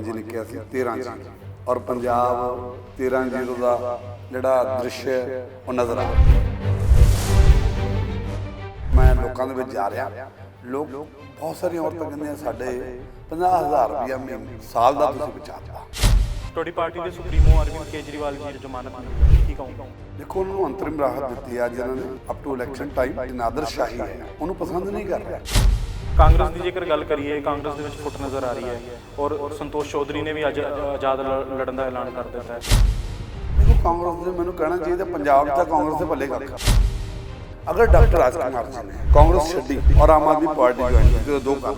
ਜੀ ਨੇ ਕਿਹਾ ਸੀ 13 ਜੀ। ਔਰ ਪੰਜਾਬ 13 ਜ਼ੀਰੋ ਦਾ ਜਿਹੜਾ ਦ੍ਰਿਸ਼ ਉਹ ਨਜ਼ਰ ਆ ਮੈਂ ਲੋਕਾਂ ਦੇ ਵਿੱਚ ਜਾ ਰਿਹਾ। ਲੋਕ ਬਹੁਤ ਸਾਰੀਆਂ ਔਰਤਾਂ ਕਹਿੰਦੀਆਂ ਸਾਡੇ 50000 ਰੁਪਇਆ ਮਹੀਨੇ ਸਾਲ ਦਾ ਤੁਸੀਂ ਬਚਾਤਾ। ਤੁਹਾਡੀ ਪਾਰਟੀ ਦੇ ਸੁਪਰੀਮੋ ਅਰਵਿੰਦ ਕੇਜਰੀਵਾਲ ਜੀ ਦੀ ਜ਼ਮਾਨਤ ਮਿਲੀ ਕੀ ਕਹੂੰਗਾ? ਦੇਖੋ ਉਹਨਾਂ ਨੂੰ ਅੰਤਰਿਮ ਰਾਹਤ ਦਿੱਤੀ ਆ ਜਿਹਨਾਂ ਨੇ। ਅਪ ਟੂ ਇਲੈਕਸ਼ਨ ਟਾਈਮ ਨਾਦਰਸ਼ਾਹੀ ਹੈ। ਉਹਨੂੰ ਪਸੰਦ ਨਹੀਂ ਕਰ ਰਿਹਾ। ਕਾਂਗਰਸ ਦੀ ਜੇਕਰ ਗੱਲ ਕਰੀਏ, ਕਾਂਗਰਸ ਦੇ ਵਿੱਚ ਫੁੱਟ ਨਜ਼ਰ ਆ ਰਹੀ ਹੈ ਔਰ ਸੰਤੋਸ਼ ਚੌਧਰੀ ਨੇ ਵੀ ਅੱਜ ਆਜ਼ਾਦ ਲੜਨ ਦਾ ਐਲਾਨ ਕਰ ਦਿੱਤਾ ਹੈ। ਦੇਖੋ, ਕਾਂਗਰਸ ਦੇ, ਮੈਨੂੰ ਕਹਿਣਾ ਚਾਹੀਦਾ, ਪੰਜਾਬ 'ਚ ਕਾਂਗਰਸ ਦੇ ਭੱਲੇ ਕੱਖ ਅਗਰ ਡਾਕਟਰ ਰਾਜਕੁਮਾਰ ਜੀ ਨੇ, ਕਾਂਗਰਸ ਛੱਡੀ ਔਰ ਆਮ ਆਦਮੀ ਪਾਰਟੀ ਜੁਆਇਨ ਕੀਤੀ ਦੋ ਕੰਮ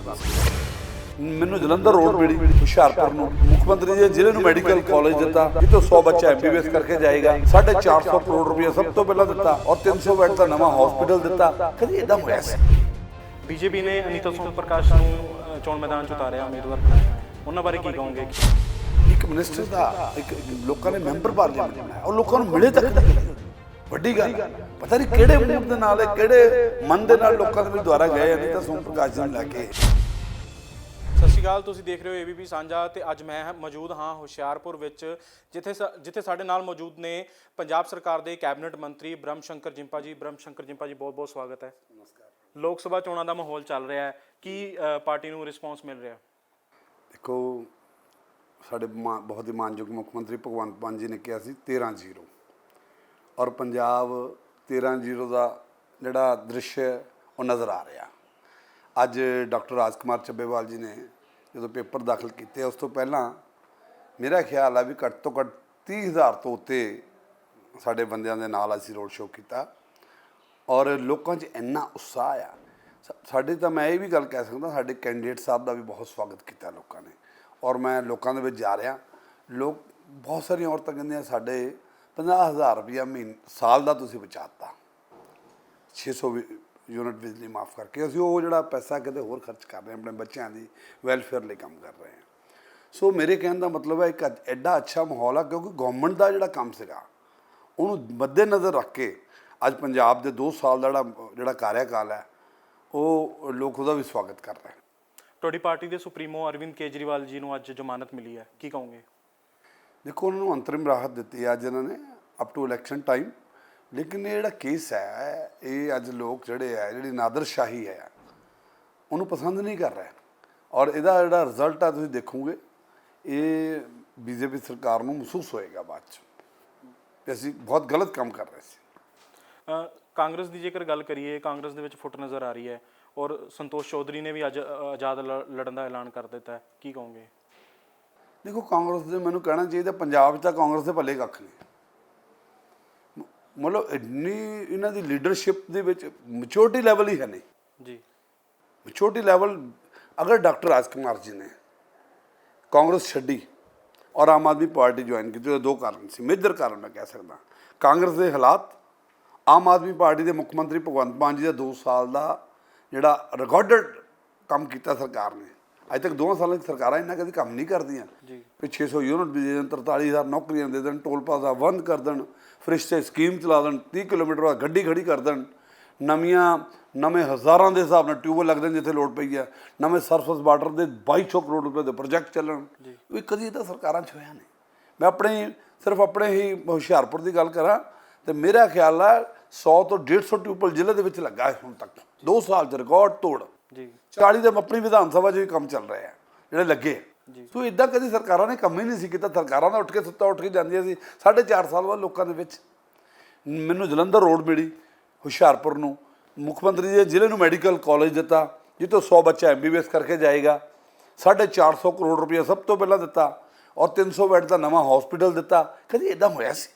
ਮੈਨੂੰ ਜਲੰਧਰ ਰੋਡ ਮਿਲੀ, ਹੁਸ਼ਿਆਰਪੁਰ ਨੂੰ। ਮੁੱਖ ਮੰਤਰੀ ਜੀ ਜ਼ਿਲ੍ਹੇ ਨੂੰ ਮੈਡੀਕਲ ਕਾਲਜ ਦਿੱਤਾ, ਜਿੱਥੋਂ 100 ਬੱਚਾ ਐਮਬੀਬੀਐਸ ਕਰਕੇ ਜਾਏਗਾ 450 ਕਰੋੜ ਰੁਪਏ ਸਭ ਤੋਂ ਪਹਿਲਾਂ ਦਿੱਤਾ ਔਰ 300 ਬੈੱਡ ਦਾ ਨਵਾਂ ਹਸਪੀਟਲ ਦਿੱਤਾ। ਕਦੀ ਇਦਾਂ ਹੋਇਆ ਸੀ? ਬੀਜੇਪੀ ਨੇ ਅਨੀਤਾ ਸੋਮ ਪ੍ਰਕਾਸ਼ ਨੂੰ ਚੋਣ ਮੈਦਾਨ 'ਚ ਉਤਾਰਿਆ ਉਮੀਦਵਾਰ ਬਣਾਇਆ ਉਹਨਾਂ ਬਾਰੇ ਕੀ ਕਹੋਗੇ? ਇੱਕ ਮਿਨਿਸਟਰ ਦਾ ਇੱਕ ਲੋਕਾਂ ਨੇ ਮੈਂਬਰ ਪਾਰਲੀਮੈਂਟ ਬਣਾਇਆ ਉਹ ਲੋਕਾਂ ਨੂੰ ਮਿਲੇ ਤੱਕ ਵੱਡੀ ਗੱਲ। ਪਤਾ ਨਹੀਂ ਕਿਹੜੇ ਮੂਡ ਦੇ ਨਾਲ ਕਿਹੜੇ ਮਨ ਦੇ ਨਾਲ ਲੋਕਾਂ ਦੇ ਵਿੱਚ ਦੁਆਰਾ ਗਏ ਨਹੀਂ ਤਾਂ ਸੋਮ ਪ੍ਰਕਾਸ਼ ਜੀ ਨੂੰ ਲੈ ਕੇ। ਸਤਿ ਸ਼੍ਰੀ ਅਕਾਲ ਤੁਸੀਂ ਦੇਖ ਰਹੇ ਹੋ ਏਬੀਪੀ ਸਾਂਝਾ ਤੇ ਅੱਜ ਮੈਂ ਮੌਜੂਦ ਹਾਂ ਹੁਸ਼ਿਆਰਪੁਰ ਵਿੱਚ ਜਿੱਥੇ ਜਿੱਥੇ ਸਾਡੇ ਨਾਲ ਮੌਜੂਦ ਨੇ ਪੰਜਾਬ ਸਰਕਾਰ ਦੇ ਕੈਬਨਿਟ ਮੰਤਰੀ ਬ੍ਰਹਮ ਸ਼ੰਕਰ ਜਿੰਪਾ ਜੀ। ਬ੍ਰਹਮ ਸ਼ੰਕਰ ਜਿੰਪਾ ਜੀ ਬਹੁਤ ਬਹੁਤ ਸਵਾਗਤ ਹੈ। ਨਮਸਕਾਰ। ਲੋਕ ਸਭਾ ਚੋਣਾਂ ਦਾ ਮਾਹੌਲ ਚੱਲ ਰਿਹਾ ਹੈ। ਕੀ ਅ, ਪਾਰਟੀ ਨੂੰ ਰਿਸਪੌਂਸ ਮਿਲ ਰਿਹਾ? ਦੇਖੋ ਸਾਡੇ ਮਾਂ- ਬਹੁਤ ਹੀ ਮਾਨਯੋਗ ਮੁੱਖ ਮੰਤਰੀ ਭਗਵੰਤ ਮਾਨ ਜੀ ਨੇ ਕਿਹਾ ਸੀ 13 ਜ਼ੀਰੋ। ਔਰ ਪੰਜਾਬ 13 ਜ਼ੀਰੋ ਦਾ ਜਿਹੜਾ ਦ੍ਰਿਸ਼ ਹੈ ਉਹ ਨਜ਼ਰ ਆ ਰਿਹਾ। ਅੱਜ ਡਾਕਟਰ ਰਾਜਕੁਮਾਰ ਚੱਬੇਵਾਲ ਜੀ ਨੇ ਜਦੋਂ ਪੇਪਰ ਦਾਖਲ ਕੀਤੇ ਉਸ ਤੋਂ ਪਹਿਲਾਂ ਮੇਰਾ ਖਿਆਲ ਆ ਵੀ ਘੱਟ ਤੋਂ ਘੱਟ 30000 ਤੋਂ ਉੱਤੇ ਸਾਡੇ ਬੰਦਿਆਂ ਦੇ ਨਾਲ ਅਸੀਂ ਰੋਡ ਸ਼ੋਅ ਕੀਤਾ। ਔਰ ਲੋਕਾਂ 'ਚ ਇੰਨਾ ਉਤਸ਼ਾਹ ਆ। ਸਾ- ਸਾਡੇ ਤਾਂ ਮੈਂ ਇਹ ਵੀ ਗੱਲ ਕਹਿ ਸਕਦਾ, ਸਾਡੇ ਕੈਂਡੀਡੇਟ ਸਾਹਿਬ ਦਾ ਵੀ ਬਹੁਤ ਸਵਾਗਤ ਕੀਤਾ ਲੋਕਾਂ ਨੇ। ਔਰ ਮੈਂ ਲੋਕਾਂ ਦੇ ਵਿੱਚ ਜਾ ਰਿਹਾ। ਲੋਕ, ਬਹੁਤ ਸਾਰੀਆਂ ਔਰਤਾਂ ਕਹਿੰਦੀਆਂ, ਸਾਡੇ 50000 ਰੁਪਇਆ ਮਹੀਨੇ, ਸਾਲ ਦਾ ਤੁਸੀਂ ਬਚਾਤਾ। 600 ਵੀ- ਯੂਨਿਟ ਬਿਜਲੀ ਮਾਫ ਕਰਕੇ। ਅਸੀਂ ਉਹ ਜਿਹੜਾ ਪੈਸਾ ਕਿਤੇ ਹੋਰ ਖਰਚ ਕਰ ਰਹੇ ਹਾਂ, ਆਪਣੇ ਬੱਚਿਆਂ ਦੀ ਵੈਲਫੇਅਰ ਲਈ ਕੰਮ ਕਰ ਰਹੇ ਹਾਂ। ਸੋ ਮੇਰੇ ਕਹਿਣ ਦਾ ਮਤਲਬ ਹੈ, ਇੱਕ ਐਡਾ ਅੱਛਾ ਮਾਹੌਲ ਆ, ਕਿਉਂਕਿ ਗਵਰਨਮੈਂਟ ਦਾ ਜਿਹੜਾ ਕੰਮ ਸੀਗਾ, ਉਹਨੂੰ ਮੱਦੇ ਨਜ਼ਰ ਰੱਖ ਕੇ ਅੱਜ ਪੰਜਾਬ ਦੇ 2 ਸਾਲ ਦਾ ਜਿਹੜਾ ਜਿਹੜਾ ਕਾਰਿਆਕਾਲ ਹੈ ਉਹ ਲੋਕ ਉਹਦਾ ਵੀ ਸਵਾਗਤ ਕਰ ਰਹੇ ਤੁਹਾਡੀ ਪਾਰਟੀ ਦੇ ਸੁਪਰੀਮੋ ਅਰਵਿੰਦ ਕੇਜਰੀਵਾਲ ਜੀ ਨੂੰ ਅੱਜ ਜ਼ਮਾਨਤ ਮਿਲੀ ਹੈ। ਕੀ ਕਹੋਗੇ? ਦੇਖੋ ਉਹਨਾਂ ਨੂੰ ਅੰਤਰਿਮ ਰਾਹਤ ਦਿੱਤੀ ਹੈ ਅੱਜ ਇਹਨਾਂ ਨੇ ਅਪ ਟੂ ਇਲੈਕਸ਼ਨ ਟਾਈਮ ਲੇਕਿਨ ਇਹ ਜਿਹੜਾ ਕੇਸ ਹੈ ਇਹ ਅੱਜ ਲੋਕ ਜਿਹੜੇ ਹੈ ਜਿਹੜੀ ਨਾਦਰਸ਼ਾਹੀ ਹੈ ਉਹਨੂੰ ਪਸੰਦ ਨਹੀਂ ਕਰ ਰਹੇ। ਔਰ ਇਹਦਾ ਜਿਹੜਾ ਰਿਜ਼ਲਟ ਆ ਤੁਸੀਂ ਦੇਖੋਗੇ ਇਹ ਬੀਜੇਪੀ ਸਰਕਾਰ ਨੂੰ ਮਹਿਸੂਸ ਹੋਏਗਾ ਬਾਅਦ ਚ। ਅਸੀਂ ਬਹੁਤ ਗਲਤ ਕੰਮ ਕਰ ਰਹੇ ਸੀ। ਕਾਂਗਰਸ ਦੀ ਜੇਕਰ ਗੱਲ ਕਰੀਏ ਕਾਂਗਰਸ ਦੇ ਵਿੱਚ ਫੁੱਟ ਨਜ਼ਰ ਆ ਰਹੀ ਹੈ ਔਰ ਸੰਤੋਸ਼ ਚੌਧਰੀ ਨੇ ਵੀ ਅੱਜ ਆਜ਼ਾਦ ਲੜਨ ਦਾ ਐਲਾਨ ਕਰ ਦਿੱਤਾ ਹੈ। ਕੀ ਕਹੋਗੇ? ਦੇਖੋ ਕਾਂਗਰਸ ਦੇ ਮੈਨੂੰ ਕਹਿਣਾ ਚਾਹੀਦਾ ਪੰਜਾਬ 'ਚ ਤਾਂ ਕਾਂਗਰਸ ਦੇ ਭੱਲੇ ਕੱਖ ਨਹੀਂ ਮ- ਮਤਲਬ ਇੰਨੀ ਇਹਨਾਂ ਦੀ ਲੀਡਰਸ਼ਿਪ ਦੇ ਵਿੱਚ ਮੈਚੁਰਿਟੀ ਲੈਵਲ ਹੀ ਹੈ ਨਹੀਂ। ਜੀ। ਮੈਚੁਰਿਟੀ ਲੈਵਲ ਅਗਰ ਡਾਕਟਰ ਰਾਜਕੁਮਾਰ ਜੀ ਨੇ ਕਾਂਗਰਸ ਛੱਡੀ ਔਰ ਆਮ ਆਦਮੀ ਪਾਰਟੀ ਜੁਆਇਨ ਕੀਤੀ ਉਹਦੇ ਦੋ ਕਾਰਨ ਸੀ। ਮੇਜਰ ਕਾਰਨ ਮੈਂ ਕਹਿ ਸਕਦਾ ਕਾਂਗਰਸ ਦੇ ਹਾਲਾਤ ਆਮ ਆਦਮੀ ਪਾਰਟੀ ਦੇ ਮੁੱਖ ਮੰਤਰੀ ਭਗਵੰਤ ਮਾਨ ਜੀ ਦਾ 2 ਸਾਲ ਦਾ ਜਿਹੜਾ ਰਿਕਾਰਡਡ ਕੰਮ ਕੀਤਾ ਸਰਕਾਰ ਨੇ। ਅੱਜ ਤੱਕ ਦੋਵਾਂ ਸਾਲਾਂ ਦੀ ਸਰਕਾਰਾਂ ਇੰਨਾ ਕਦੀ ਕੰਮ ਨਹੀਂ ਕਰਦੀਆਂ। ਜੀ। ਕਿ 600 ਯੂਨਿਟ ਵੀ ਦੇ ਦੇਣ 43000 ਨੌਕਰੀਆਂ ਦੇ ਦੇਣ ਟੋਲ ਪਲਾਜ਼ਾ ਬੰਦ ਕਰ ਦੇਣ ਫਰਿਸ਼ਤੇ ਸਕੀਮ ਚਲਾ ਦੇਣ 30 ਕਿਲੋਮੀਟਰ ਬਾਅਦ ਗੱਡੀ ਖੜੀ ਕਰ ਦੇਣ ਨਵੀਆਂ ਨਵੇਂ ਹਜ਼ਾਰਾਂ ਦੇ ਹਿਸਾਬ ਨਾਲ ਟਿਊਬਲ ਲੱਗਦੇ ਨੇ ਜਿੱਥੇ ਲੋਡ ਪਈ ਹੈ ਨਵੇਂ ਸਰਫਸ ਵਾਟਰ ਦੇ 2200 ਕਰੋੜ ਰੁਪਏ ਦੇ ਪ੍ਰੋਜੈਕਟ ਚੱਲਣ। ਇਹ ਕਦੀ ਤਾਂ ਸਰਕਾਰਾਂ 'ਚ ਹੋਇਆ ਨਹੀਂ। ਮੈਂ ਆਪਣੇ ਸਿਰਫ ਆਪਣੇ ਹੀ ਹੁਸ਼ਿਆਰਪੁਰ ਦੀ ਗੱਲ ਕਰਾਂ ਤੇ ਮੇਰਾ ਖਿਆਲ ਹੈ 100 ਤੋਂ 150 ਟਿਊਬਲ ਜ਼ਿਲ੍ਹੇ ਦੇ ਵਿੱਚ ਲੱਗਾ ਹੈ ਹੁਣ ਤੱਕ। 2 ਸਾਲ 'ਚ ਰਿਕਾਰਡ ਤੋੜ। ਜੀ। 40 ਦੇ ਆਪਣੀ ਵਿਧਾਨ ਸਭਾ 'ਚ ਵੀ ਕੰਮ ਚੱਲ ਰਿਹਾ ਹੈ ਜਿਹੜੇ ਲੱਗੇ। ਜੀ। ਸੋ ਇਦਾਂ ਕਦੀ ਸਰਕਾਰਾਂ ਨੇ ਕੰਮ ਹੀ ਨਹੀਂ ਸੀ ਕੀਤਾ। ਸਰਕਾਰਾਂ ਦਾ ਉੱਠ ਕੇ ਸੁੱਤਾ ਉੱਠ ਕੇ ਜਾਂਦੀਆਂ ਸੀ। ਸਾਢੇ ਚਾਰ ਸਾਲ ਬਾਅਦ ਲੋਕਾਂ ਦੇ ਵਿੱਚ। ਮੈਨੂੰ ਜਲੰਧਰ ਰੋਡ ਮਿਲੀ ਹੁਸ਼ਿਆਰਪੁਰ ਨੂੰ। ਮੁੱਖ ਮੰਤਰੀ ਜੀ ਜ਼ਿਲ੍ਹੇ ਨੂੰ ਮੈਡੀਕਲ ਕਾਲਜ ਦਿੱਤਾ ਜਿੱਥੋਂ 100 ਬੱਚਾ ਐਮਬੀਬੀਐਸ ਕਰਕੇ ਜਾਏਗਾ। 450 ਕਰੋੜ ਰੁਪਏ ਸਭ ਤੋਂ ਪਹਿਲਾਂ ਦਿੱਤਾ। ਔਰ 300 ਬੈੱਡ ਦਾ ਨਵਾਂ ਹਸਪੀਟਲ ਦਿੱਤਾ। ਕਦੀ ਇਦਾਂ ਹੋਇਆ ਸੀ?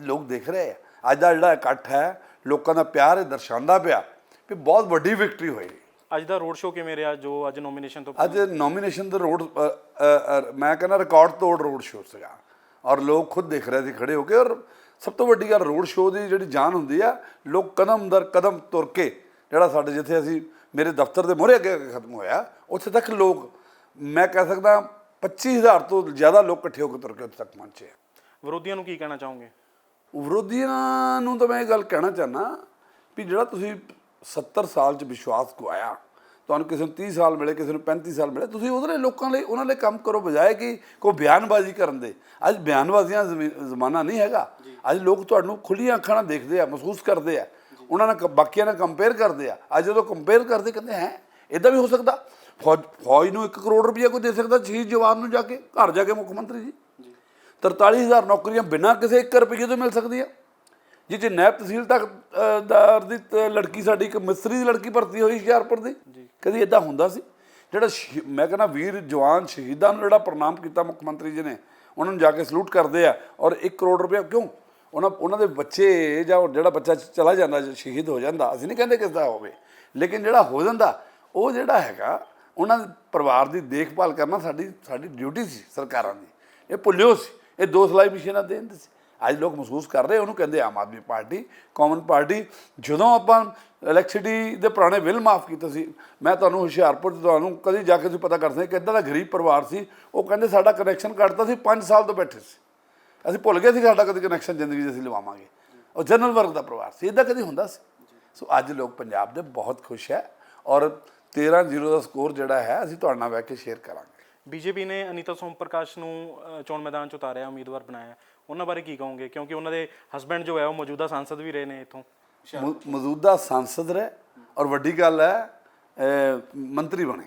ਲੋਕ ਦੇਖ ਰਹੇ ਆ। ਅੱਜ ਦਾ ਜਿਹੜਾ ਇਕੱਠ ਹੈ ਲੋਕਾਂ ਦਾ ਪਿਆਰ ਇਹ ਦਰਸਾਉਂਦਾ ਪਿਆ ਵੀ ਬਹੁਤ ਵੱਡੀ ਵਿਕਟਰੀ ਹੋਈ। ਅੱਜ ਦਾ ਰੋਡ ਸ਼ੋਅ ਕਿਵੇਂ ਰਿਹਾ ਜੋ ਅੱਜ ਨੋਮੀਨੇਸ਼ਨ ਤੋਂ ਅੱਜ ਨੋਮੀਨੇਸ਼ਨ ਦਾ ਰੋਡ ਮੈਂ ਕਹਿੰਦਾ ਰਿਕਾਰਡ ਤੋੜ ਰੋਡ ਸ਼ੋਅ ਸੀਗਾ। ਔਰ ਲੋਕ ਖੁਦ ਦੇਖ ਰਹੇ ਸੀ ਖੜੇ ਹੋ ਕੇ। ਔਰ ਸਭ ਤੋਂ ਵੱਡੀ ਗੱਲ ਰੋਡ ਸ਼ੋਅ ਦੀ ਜਿਹੜੀ ਜਾਨ ਹੁੰਦੀ ਆ ਲੋਕ ਕਦਮ ਦਰ ਕਦਮ ਤੁਰ ਕੇ ਜਿਹੜਾ ਸਾਡੇ ਜਿੱਥੇ ਅਸੀਂ ਮੇਰੇ ਦਫ਼ਤਰ ਦੇ ਮੂਹਰੇ ਅੱਗੇ ਅੱਗੇ ਖਤਮ ਹੋਇਆ ਉੱਥੇ ਤੱਕ ਲੋਕ ਮੈਂ ਕਹਿ ਸਕਦਾ 25000 ਤੋਂ ਜ਼ਿਆਦਾ ਲੋਕ ਇਕੱਠੇ ਹੋ ਕੇ ਤੁਰ ਕੇ ਉੱਥੇ ਤੱਕ ਪਹੁੰਚੇ ਵਿਰੋਧੀਆਂ ਨੂੰ ਕੀ ਕਹਿਣਾ ਚਾਹੋਗੇ? ਵਿਰੋਧੀਆਂ ਨੂੰ ਤਾਂ ਮੈਂ ਇਹ ਗੱਲ ਕਹਿਣਾ ਚਾਹਨਾ ਵੀ ਜਿਹੜਾ ਤੁਸੀਂ 70 ਸਾਲ ਚ ਵਿਸ਼ਵਾਸ ਗਵਾਇਆ ਤੁਹਾਨੂੰ ਕਿਸੇ ਨੂੰ 30 ਸਾਲ ਮਿਲੇ ਕਿਸੇ ਨੂੰ 35 ਸਾਲ ਮਿਲੇ ਤੁਸੀਂ ਉਹਦੇ ਲਈ ਲੋਕਾਂ ਲਈ ਉਹਨਾਂ ਲਈ ਕੰਮ ਕਰੋ ਬਜਾਏ ਕਿ ਕੋਈ ਬਿਆਨਬਾਜ਼ੀ ਕਰਨ ਦੇ। ਅੱਜ ਬਿਆਨਬਾਜ਼ੀਆਂ ਜ਼ਮੀ- ਜ਼ਮਾਨਾ ਨਹੀਂ ਹੈਗਾ। ਅੱਜ ਲੋਕ ਤੁਹਾਨੂੰ ਖੁੱਲੀਆਂ ਅੱਖਾਂ ਨਾਲ ਦੇਖਦੇ ਆ ਮਹਿਸੂਸ ਕਰਦੇ ਆ। ਉਹਨਾਂ ਨਾਲ ਬਾਕੀਆਂ ਨਾਲ ਕੰਪੇਅਰ ਕਰਦੇ ਆ। ਅੱਜ ਜਦੋਂ ਕੰਪੇਅਰ ਕਰਦੇ ਕਹਿੰਦੇ ਹੈ ਇਦਾਂ ਵੀ ਹੋ ਸਕਦਾ? ਫੌਜ ਨੂੰ 1 ਕਰੋੜ ਰੁਪਇਆ ਕੋਈ ਦੇ ਸਕਦਾ ਸ਼ਹੀਦ ਜਵਾਨ ਨੂੰ ਜਾ ਕੇ ਘਰ ਜਾ ਕੇ ਮੁੱਖ ਮੰਤਰੀ ਜੀ? 43000 ਨੌਕਰੀਆਂ ਬਿਨਾਂ ਕਿਸੇ 1 ਰੁਪਏ ਤੋਂ ਮਿਲ ਸਕਦੀਆਂ ਜਿੱਥੇ ਨਾਇਬ ਤਹਿਸੀਲਦਾਰ ਦੀ ਤ- ਲੜਕੀ ਸਾਡੀ ਇੱਕ ਮਿਸਤਰੀ ਦੀ ਲੜਕੀ ਭਰਤੀ ਹੋਈ ਹੁਸ਼ਿਆਰਪੁਰ ਦੀ। ਕਦੀ ਇਦਾਂ ਹੁੰਦਾ ਸੀ। ਜਿਹੜਾ ਮੈਂ ਕਹਿੰਦਾ ਵੀਰ ਜਵਾਨ ਸ਼ਹੀਦਾਂ ਨੂੰ ਜਿਹੜਾ ਪ੍ਰਣਾਮ ਕੀਤਾ ਮੁੱਖ ਮੰਤਰੀ ਜੀ ਨੇ ਉਹਨਾਂ ਨੂੰ ਜਾ ਕੇ ਸਲੂਟ ਕਰਦੇ ਆ ਔਰ 1 ਕਰੋੜ ਰੁਪਏ ਕਿਉਂ? ਉਹਨਾਂ ਉਹਨਾਂ ਦੇ ਬੱਚੇ ਜਾਂ ਜਿਹੜਾ ਬੱਚਾ ਚਲਾ ਜਾਂਦਾ ਸ਼ਹੀਦ ਹੋ ਜਾਂਦਾ ਅਸੀਂ ਨਹੀਂ ਕਹਿੰਦੇ ਕਿਸ ਦਾ ਹੋਵੇ। ਲੇਕਿਨ ਜਿਹੜਾ ਹੋ ਜਾਂਦਾ ਉਹ ਜਿਹੜਾ ਹੈਗਾ ਉਹਨਾਂ ਦੇ ਪਰਿਵਾਰ ਦੀ ਦੇਖਭਾਲ ਕਰਨਾ ਸਾਡੀ ਸਾਡੀ ਡਿਊਟੀ ਸੀ ਸਰਕਾਰਾਂ ਦੀ। ਇਹ ਭੁੱਲਿਓ ਸੀ। ਇਹ ਦੋ ਸਲਾਈ ਮਸ਼ੀਨਾਂ ਦੇ ਦਿੰਦੇ ਸੀ। ਅੱਜ ਲੋਕ ਮਹਿਸੂਸ ਕਰ ਰਹੇ ਉਹਨੂੰ ਕਹਿੰਦੇ Aam Aadmi party common party ਜਦੋਂ ਆਪਾਂ ਇਲੈਕਟ੍ਰਿਸਿਟੀ ਦੇ ਪੁਰਾਣੇ ਬਿੱਲ ਮਾਫ ਕੀਤੇ ਸੀ, ਮੈਂ ਤੁਹਾਨੂੰ ਹੁਸ਼ਿਆਰਪੁਰ 'ਚ ਤੁਹਾਨੂੰ ਕਦੀ ਜਾ ਕੇ ਤੁਸੀਂ ਪਤਾ ਕਰ ਸਕਦੇ ਕਿ ਇੱਦਾਂ ਦਾ ਗਰੀਬ ਪਰਿਵਾਰ ਸੀ, ਉਹ ਕਹਿੰਦੇ ਸਾਡਾ ਕਨੈਕਸ਼ਨ ਕੱਟਦਾ ਸੀ 5 ਸਾਲ ਤੋਂ ਬੈਠੇ ਸੀ। ਅਸੀਂ ਭੁੱਲ ਗਏ ਸੀ ਸਾਡਾ ਕਦੇ ਕਨੈਕਸ਼ਨ ਜ਼ਿੰਦਗੀ 'ਚ ਅਸੀਂ ਲਵਾਵਾਂਗੇ। ਉਹ ਜਨਰਲ ਵਰਗ ਦਾ ਪਰਿਵਾਰ ਸੀ, ਇਦਾਂ ਕਦੀ ਹੁੰਦਾ ਸੀ। ਸੋ ਅੱਜ ਲੋਕ ਪੰਜਾਬ ਦੇ ਬਹੁਤ ਖੁਸ਼ ਹੈ ਔਰ 13-0 ਦਾ ਸਕੋਰ ਜਿਹੜਾ ਹੈ, ਅਸੀਂ ਤੁਹਾਡੇ ਨਾਲ ਬਹਿ ਕੇ ਸ਼ੇਅਰ ਕਰਾਂਗੇ। ਬੀਜੇਪੀ ਨੇ ਅਨੀਤਾ ਸੋਮ ਪ੍ਰਕਾਸ਼ ਨੂੰ ਅ, ਚੋਣ ਮੈਦਾਨ 'ਚ ਉਤਾਰਿਆ ਉਮੀਦਵਾਰ ਬਣਾਇਆ। ਉਹਨਾਂ ਬਾਰੇ ਕੀ ਕਹੋਗੇ? ਕਿਉਂਕਿ ਉਹਨਾਂ ਦੇ ਹਸਬੰਡ ਜੋ ਹੈ ਉਹ ਮੌਜੂਦਾ ਸਾਂਸਦ ਵੀ ਰਹੇ ਨੇ ਇੱਥੋਂ। ਮ- ਮੌਜੂਦਾ ਸਾਂਸਦ ਰਹੇ ਔਰ ਵੱਡੀ ਗੱਲ ਹੈ ਅਹ, ਮੰਤਰੀ ਬਣੇ।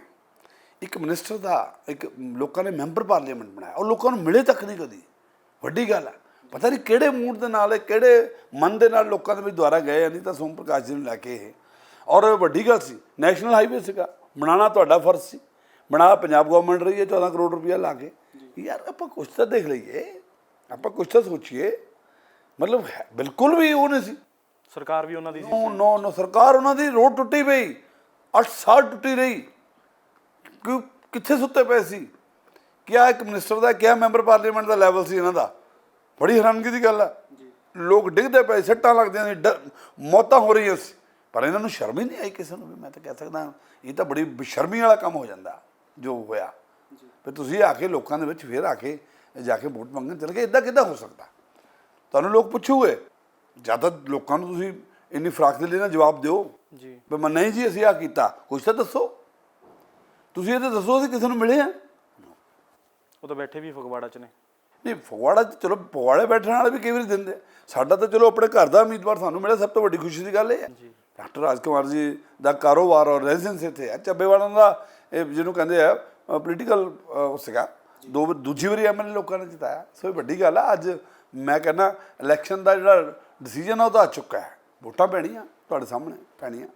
ਇੱਕ ਮਿਨਿਸਟਰ ਦਾ ਇੱਕ ਲੋਕਾਂ ਨੇ ਮੈਂਬਰ ਪਾਰਲੀਮੈਂਟ ਬਣਾਇਆ। ਔਰ ਲੋਕਾਂ ਨੂੰ ਮਿਲੇ ਤੱਕ ਨਹੀਂ ਕਦੀ। ਵੱਡੀ ਗੱਲ ਹੈ। ਪਤਾ ਨਹੀਂ ਕਿਹੜੇ ਮੂਡ ਦੇ ਨਾਲ ਇਹ, ਕਿਹੜੇ ਮਨ ਦੇ ਨਾਲ ਲੋਕਾਂ ਦੇ ਵਿੱਚ ਦੁਆਰਾ ਗਏ ਅਨੀਤਾ ਸੋਮ ਪ੍ਰਕਾਸ਼ ਜੀ ਨੂੰ ਲੈ ਕੇ ਇਹ। ਔਰ ਵੱਡੀ ਗੱਲ ਸੀ ਨੈਸ਼ਨਲ ਹਾਈਵੇ ਸੀਗਾ। ਬਣਾਉਣਾ ਤੁਹਾਡਾ ਫਰਜ਼ ਸੀ। ਬਣਾ ਪੰਜਾਬ ਗਵਰਨਮੈਂਟ ਰਹੀ ਹੈ 14 ਕਰੋੜ ਰੁਪਇਆ ਲਾ ਕੇ। ਯਾਰ ਆਪਾਂ ਕੁਛ ਤਾਂ ਦੇਖ ਲਈਏ ਆਪਾਂ ਕੁਛ ਤਾਂ ਸੋਚੀਏ। ਮਤਲਬ ਬਿਲਕੁਲ ਵੀ ਉਹ ਨਹੀਂ ਸੀ। ਸਰਕਾਰ ਵੀ ਉਹਨਾਂ ਦੀ ਸੀ। ਨੋ ਨੋ ਸਰਕਾਰ ਉਹਨਾਂ ਦੀ ਰੋਡ ਟੁੱਟੀ ਪਈ 8 ਸਾਲ ਟੁੱਟੀ ਰਹੀ। ਕਿ ਕਿੱਥੇ ਸੁੱਤੇ ਪਏ ਸੀ? ਕਿਆ ਇੱਕ ਮਿਨਿਸਟਰ ਦਾ ਕਿਆ ਮੈਂਬਰ ਪਾਰਲੀਮੈਂਟ ਦਾ ਲੈਵਲ ਸੀ ਇਹਨਾਂ ਦਾ? ਬੜੀ ਹੈਰਾਨਗੀ ਦੀ ਗੱਲ ਹੈ ਲੋਕ ਡਿੱਗਦੇ ਪਏ ਸੱਟਾਂ ਲੱਗਦੀਆਂ ਸੀ ਮੌਤਾਂ ਹੋ ਰਹੀਆਂ ਸੀ। ਪਰ ਇਹਨਾਂ ਨੂੰ ਸ਼ਰਮ ਹੀ ਨਹੀਂ ਆਈ ਕਿਸੇ ਨੂੰ ਵੀ ਮੈਂ ਤਾਂ ਕਹਿ ਸਕਦਾ ਇਹ ਤਾਂ ਬੜੀ ਬੇਸ਼ਰਮੀ ਵਾਲਾ ਕੰਮ ਹੋ ਜਾਂਦਾ। ਜੋ ਹੋਇਆ। ਫਿਰ ਤੁਸੀਂ ਆ ਕੇ ਲੋਕਾਂ ਦੇ ਵਿੱਚ ਫਿਰ ਆ ਕੇ ਜਾ ਕੇ ਵੋਟ ਮੰਗਣ ਚਲੇ ਗਏ। ਇਦਾਂ ਕਿੱਦਾਂ ਹੋ ਸਕਦਾ? ਤੁਹਾਨੂੰ ਲੋਕ ਪੁੱਛੂਗੇ। ਜਦ ਤੱਕ ਲੋਕਾਂ ਨੂੰ ਤੁਸੀਂ ਇੰਨੀ ਫਰਾਕ ਦੇ ਨਾ ਜਵਾਬ ਦਿਓ। ਜੀ। ਵੀ ਮੈਂ ਨਹੀਂ ਜੀ ਅਸੀਂ ਆ ਕੀਤਾ। ਕੁਛ ਤਾਂ ਦੱਸੋ। ਤੁਸੀਂ ਇਹ ਤਾਂ ਦੱਸੋ ਅਸੀਂ ਕਿਸੇ ਨੂੰ ਮਿਲੇ ਆ। ਉਹ ਤਾਂ ਬੈਠੇ ਵੀ ਫਗਵਾੜਾ 'ਚ ਨੇ। ਨਹੀਂ ਫਗਵਾੜਾ 'ਚ ਚਲੋ ਫਗਵਾੜੇ ਬੈਠਣ ਵਾਲੇ ਵੀ ਕਈ ਵਾਰੀ ਦਿੰਦੇ। ਸਾਡਾ ਤਾਂ ਚਲੋ ਆਪਣੇ ਘਰ ਦਾ ਉਮੀਦਵਾਰ ਸਾਨੂੰ ਮਿਲਿਆ। ਸਭ ਤੋਂ ਵੱਡੀ ਖੁਸ਼ੀ ਦੀ ਗੱਲ ਇਹ ਹੈ। ਡਾਕਟਰ ਰਾਜਕੁਮਾਰ ਜੀ ਦਾ ਕਾਰੋਬਾਰ ਔਰ ਰੈਜ਼ੀਡੈਂਸ ਇੱਥੇ ਹੈ। ਚੱਬੇਵਾਲਾਂ ਦਾ ਇਹ ਜਿਹਨੂੰ ਕਹਿੰਦੇ ਆ ਪੋਲੀਟੀਕਲ ਸੀਗਾ। ਦੋ ਦੂਜੀ ਵਾਰੀ ਐਮਐਲਏ ਲੋਕਾਂ ਨੇ ਜਿਤਾਇਆ। ਸੋ ਇਹ ਵੱਡੀ ਗੱਲ ਆ, ਅੱਜ ਮੈਂ ਕਹਿੰਦਾ ਇਲੈਕਸ਼ਨ ਦਾ ਜਿਹੜਾ ਡਿਸੀਜਨ ਆ, ਉਹ ਤਾਂ ਆ ਚੁੱਕਾ ਹੈ। ਵੋਟਾਂ ਪੈਣੀਆਂ ਤੁਹਾਡੇ ਸਾਹਮਣੇ, ਪੈਣੀਆਂ।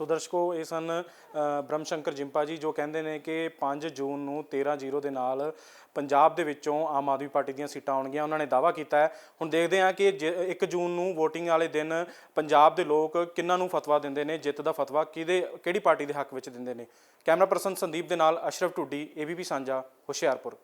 ਸੋ ਦਰਸ਼ਕੋ ਇਹ ਸਨ ਅ, ਬ੍ਰਹਮ ਸ਼ੰਕਰ ਜਿੰਪਾ ਜੀ ਜੋ ਕਹਿੰਦੇ ਨੇ ਕਿ 5 ਜੂਨ ਨੂੰ 13-0 ਦੇ ਨਾਲ ਪੰਜਾਬ ਦੇ ਵਿੱਚੋਂ ਆਮ ਆਦਮੀ ਪਾਰਟੀ ਦੀਆਂ ਸੀਟਾਂ ਆਉਣਗੀਆਂ। ਉਹਨਾਂ ਨੇ ਦਾਵਾ ਕੀਤਾ ਹੈ। ਹੁਣ ਦੇਖਦੇ ਹਾਂ ਕਿ 1 ਜੂਨ ਨੂੰ VOTING ਵਾਲੇ ਦਿਨ ਪੰਜਾਬ ਦੇ ਲੋਕ ਕਿੰਨਾਂ ਨੂੰ ਫਤਵਾ ਦਿੰਦੇ ਨੇ ਜਿੱਤ ਦਾ ਫਤਵਾ ਕਿਹਦੇ ਕਿਹੜੀ ਪਾਰਟੀ ਦੇ ਹੱਕ ਵਿੱਚ ਦਿੰਦੇ ਨੇ? ਕੈਮਰਾ ਪਰਸਨ ਸੰਦੀਪ ਦੇ ਨਾਲ ਅਸ਼ਰਫ ਟੁੱਡੀ ABP ਸਾਂਝਾ ਹੁਸ਼ਿਆਰਪੁਰ।